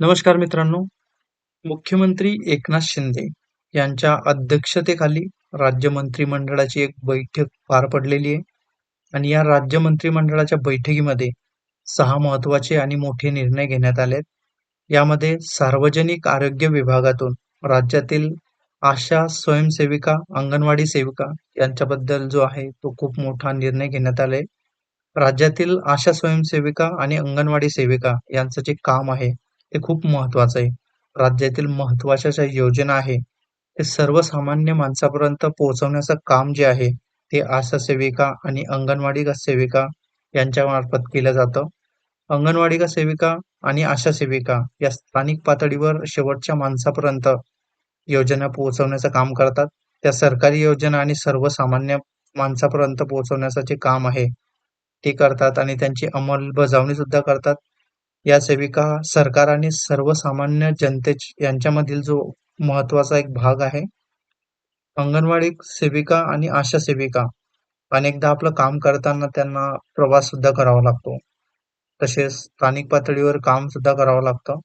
नमस्कार मित्रांनो. मुख्यमंत्री एकनाथ शिंदे यांच्या अध्यक्षतेखाली राज्य मंत्रिमंडळाची एक बैठक पार पडलेली आहे. आणि या राज्य मंत्रिमंडळाच्या बैठकीमध्ये सहा महत्त्वाचे आणि मोठे निर्णय घेण्यात आलेत यामध्ये सार्वजनिक आरोग्य विभागातून राज्यातील आशा स्वयंसेविका अंगणवाडी सेविका यांच्याबद्दल जो आहे तो खूप मोठा निर्णय घेण्यात आलाय राज्यातील आशा स्वयंसेविका आणि अंगणवाडी सेविका यांचं जे काम आहे ते खूप महत्वाचं आहे. राज्यातील महत्त्वाच्या ज्या योजना आहे ते सर्वसामान्य माणसापर्यंत पोहोचवण्याचं काम जे आहे ते आशा सेविका आणि अंगणवाडी सेविका यांच्या मार्फत केलं जातं. अंगणवाडी सेविका आणि आशा सेविका या स्थानिक पातळीवर शेवटच्या माणसापर्यंत योजना पोहोचवण्याचं काम करतात. त्या सरकारी योजना आणि सर्वसामान्य माणसापर्यंत पोहोचवण्याचं जे काम आहे ते करतात आणि त्यांची अंमलबजावणी सुद्धा करतात. या सेविका सरकार आणि सर्वसामान्य जनते यांच्यामधील जो महत्त्वाचा एक भाग आहे. अंगणवाडी सेविका आणि आशा सेविका अनेकदा आपलं काम करताना त्यांना प्रवास सुद्धा करावा लागतो. तसेच स्थानिक पातळीवर काम सुद्धा करावं लागतं.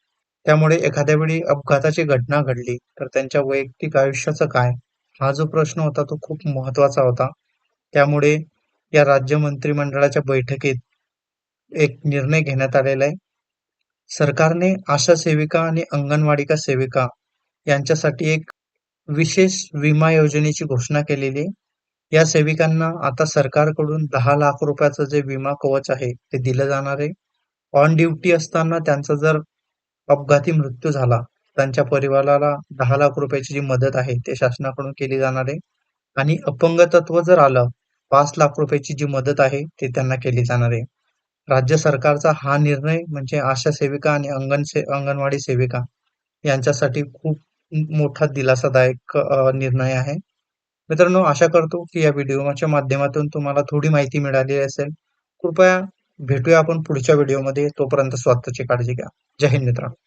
त्यामुळे एखाद्या वेळी अपघाताची घटना घडली तर त्यांच्या वैयक्तिक आयुष्याचं काय? हा जो प्रश्न होता तो खूप महत्त्वाचा होता. त्यामुळे या राज्य मंत्रिमंडळाच्या बैठकीत एक निर्णय घेण्यात आलेला आहे. सरकारने आशा सेविका आणि अंगणवाडिका सेविका यांच्यासाठी एक विशेष विमा योजनेची घोषणा केलेली आहे. या सेविकांना आता सरकारकडून दहा लाख रुपयाचं जे विमा कवच आहे ते दिलं जाणार आहे. ऑन ड्युटी असताना त्यांचा जर अपघाती मृत्यू झाला त्यांच्या परिवाराला दहा लाख रुपयाची जी मदत आहे ते शासनाकडून केली जाणार आहे. आणि अपंगत्व जर आलं पाच लाख रुपयाची जी मदत आहे ती त्यांना केली जाणार आहे. राज्य सरकारचा हा निर्णय म्हणजे आशा सेविका आणि अंगण से अंगणवाडी सेविका यांच्यासाठी खूप मोठा दिलासादायक निर्णय आहे. मित्रांनो आशा करतो की या व्हिडिओच्या माध्यमातून तुम्हाला थोडी माहिती मिळाली असेल. कृपया भेटूया आपण पुढच्या व्हिडिओमध्ये. तोपर्यंत स्वतःची काळजी घ्या. जय हिंद मित्रांनो.